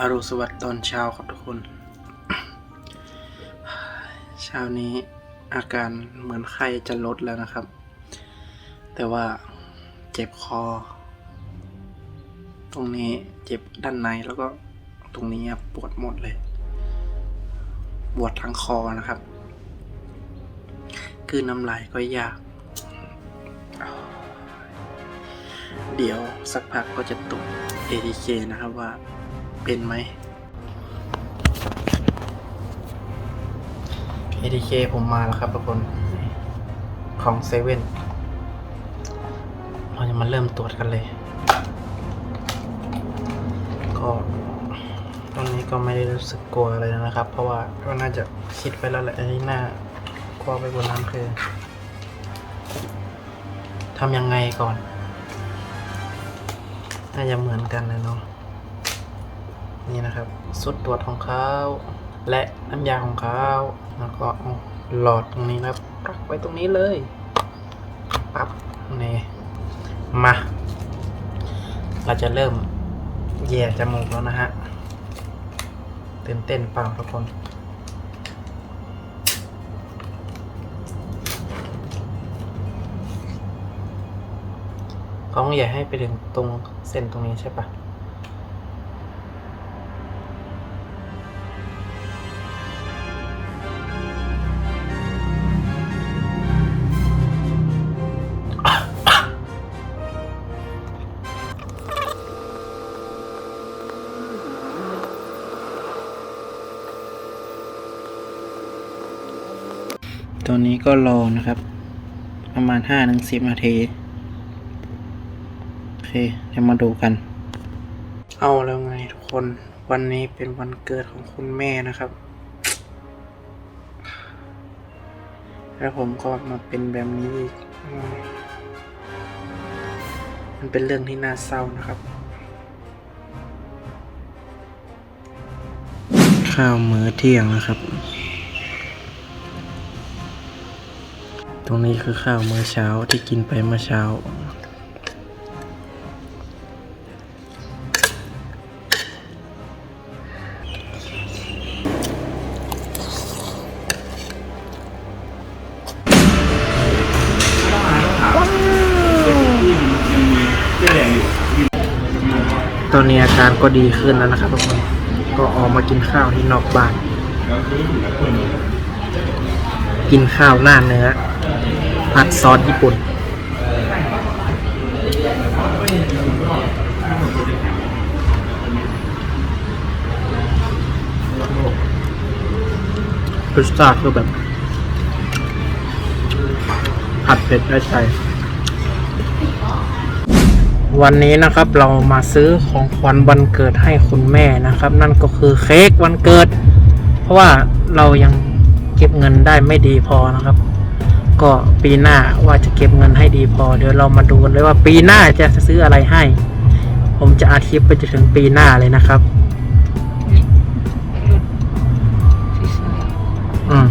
อารุณสวัสดิ์ตอนเช้าครับทุกคน เช้านี้อาการเหมือนไข้จะลดแล้วนะครับ แต่ว่าเจ็บคอ ตรงนี้เจ็บด้านในแล้วก็ตรงนี้ปวดหมดเลย ปวดทั้งคอนะครับ คือน้ำลายก็ยาก เดี๋ยวสักพักก็จะตรวจ ATK นะครับว่า เป็นไหม ATK ผมมาแล้วครับทุกคน ของเซเว่นเราจะมาเริ่มตรวจกันเลย ก็ตอนนี้ก็ไม่ได้รู้สึกกลัวอะไรนะครับ เพราะว่าก็น่าจะคิดไปแล้วแหละไอันนี้น่ากลัวไปกว่านั้นคือทำยังไงก่อน น่าจะเหมือนกันเลยเนาะ นี่นะครับสุดตรวจของเขาและน้ำยาของเขาแล้วก็หลอดตรงนี้นะครับปักไว้ตรงนี้เลยปั๊บนี่มา เราจะเริ่มแย่จมูกแล้วนะฮะตื่นเต้นเปล่าทุกคนเขาอยาให้ไปถึงตรงเส้นตรงนี้ใช่ปะ ตอนนี้ก็รอนะครับ ประมาณห้าถึงสิบนาที โอเค เดี๋ยวมาดูกัน เอาแล้วไงทุกคน วันนี้เป็นวันเกิดของคุณแม่นะครับ แล้วผมก็มาเป็นแบบนี้อีกอืมมันเป็นเรื่องที่น่าเศร้านะครับ ข้าวมื้อเที่ยงนะครับ ตรงนี้คือข้าวมื้อเช้าที่กินไปเมื่อเช้า ตอนนี้อาการก็ดีขึ้นแล้วนะครับทุกคน ก็ออกมากินข้าวที่นอกบ้าน กินข้าวหน้าเนื้อ ผัดซอสญี่ปุ่น พิซซ่าคือแบบ ผัดเผ็ดได้ใจ วันนี้นะครับเรามาซื้อของขวัญวันเกิดให้คุณแม่นะครับ นั่นก็คือเค้กวันเกิด เพราะว่าเรายังเก็บเงินได้ไม่ดีพอนะครับ ก็ปีหน้าว่าจะเก็บเงินให้ดีพอ เดี๋ยวเรามาดูกันเลยว่าปีหน้าจะซื้ออะไรให้ ผมจะอาทิตย์ไปจนถึงปีหน้าเลยนะครับ อืม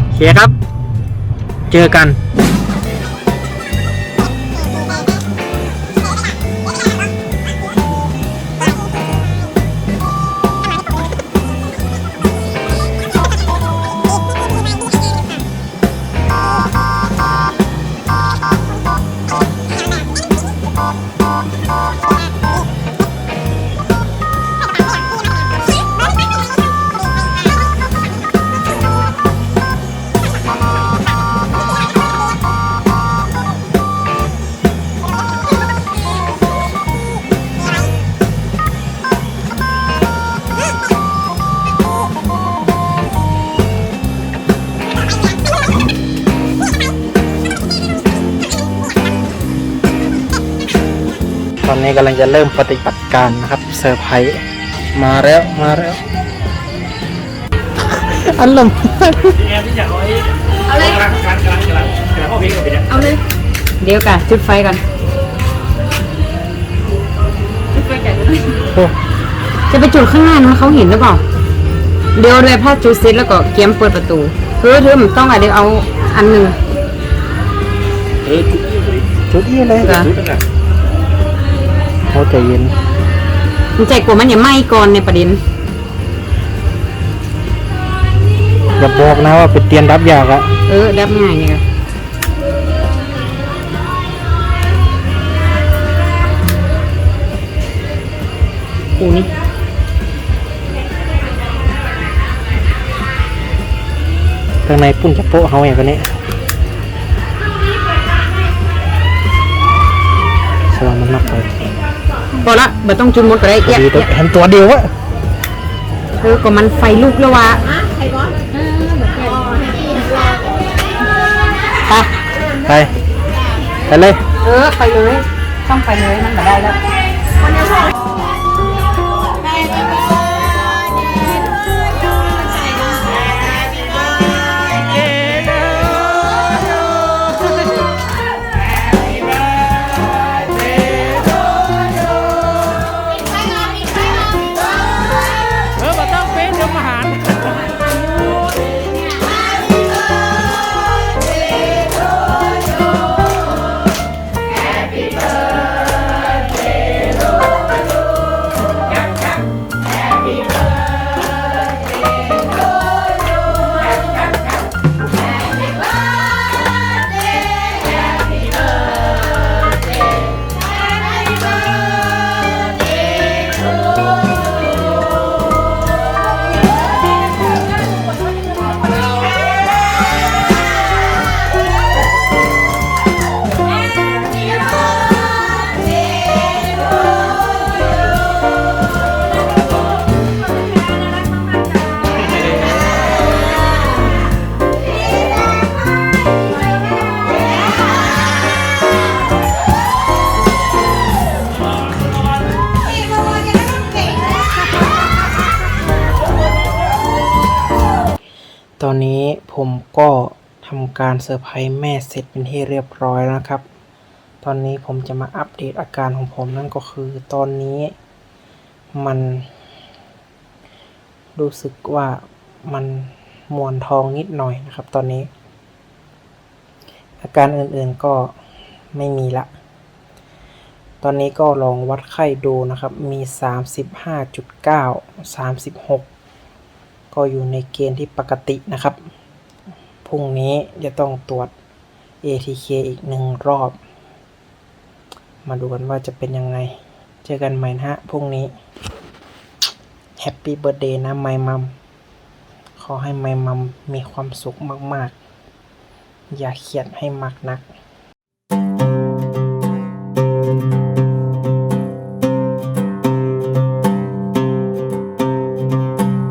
โอเคครับ เจอกัน นนี้กำลังจะเริ่มปฏิบัติการนะครับเซอร์ไพรส์มาแล้วมาแล้ว อันลมเอาเลยเอาเลย เดี๋ยวกันจุดไฟก่อนจุดไฟกันโอ้จะไปจุดข้างหน้านะเขาเห็นหรือเปล่า เดี๋ยวเลยพอจุดเสร็จแล้วก็เกียมเปิดประตูเฮ้ยเธอมันต้องอะเดี๋ยวเอาอันหนึ่งชุดนี้เลยจ้ะเขาใจเย็นมันใจกลัวมันอย่าไหม้ก่อนในประเด็นอย่าบอกนะว่าเป็นเตียนรับยากอะเออดับง่ายเนี่ยค่ะกูนี่ข้างในปุ่นจะโปะเฮาอย่างกันนี้สว่างมันมากไป พอละบ่ต้องจุนหมดก็ได้เอียดดีตัวเอียดเห็นตัวเดียววะเออก็มันไฟลุกแล้ววะไปไปไปเลย เออไปเลย ต้องไปเลยมันมาได้แล้ว ตอนนี้ผมก็ทำการเซอร์ไพรส์แม่เสร็จเป็นที่เรียบร้อยแล้วครับ ตอนนี้ผมจะมาอัปเดตอาการของผมนั่นก็คือตอนนี้มัน รู้สึกว่ามันมวนทองนิดหน่อยนะครับตอนนี้ อาการอื่นๆก็ไม่มีละ ตอนนี้ก็ลองวัดไข้ดูนะครับ มี 35.9 36 ก็อยู่ในเกณฑ์ที่ปกตินะครับ พรุ่งนี้จะต้องตรวจ ATK อีกหนึ่งรอบ มาดูกันว่าจะเป็นยังไง เจอกันใหม่นะฮะพรุ่งนี้แฮปปี้เบิร์ดเดย์นะไมมัมขอให้ไมมัมมีความสุขมาก ๆ อย่าเขียนให้มากนัก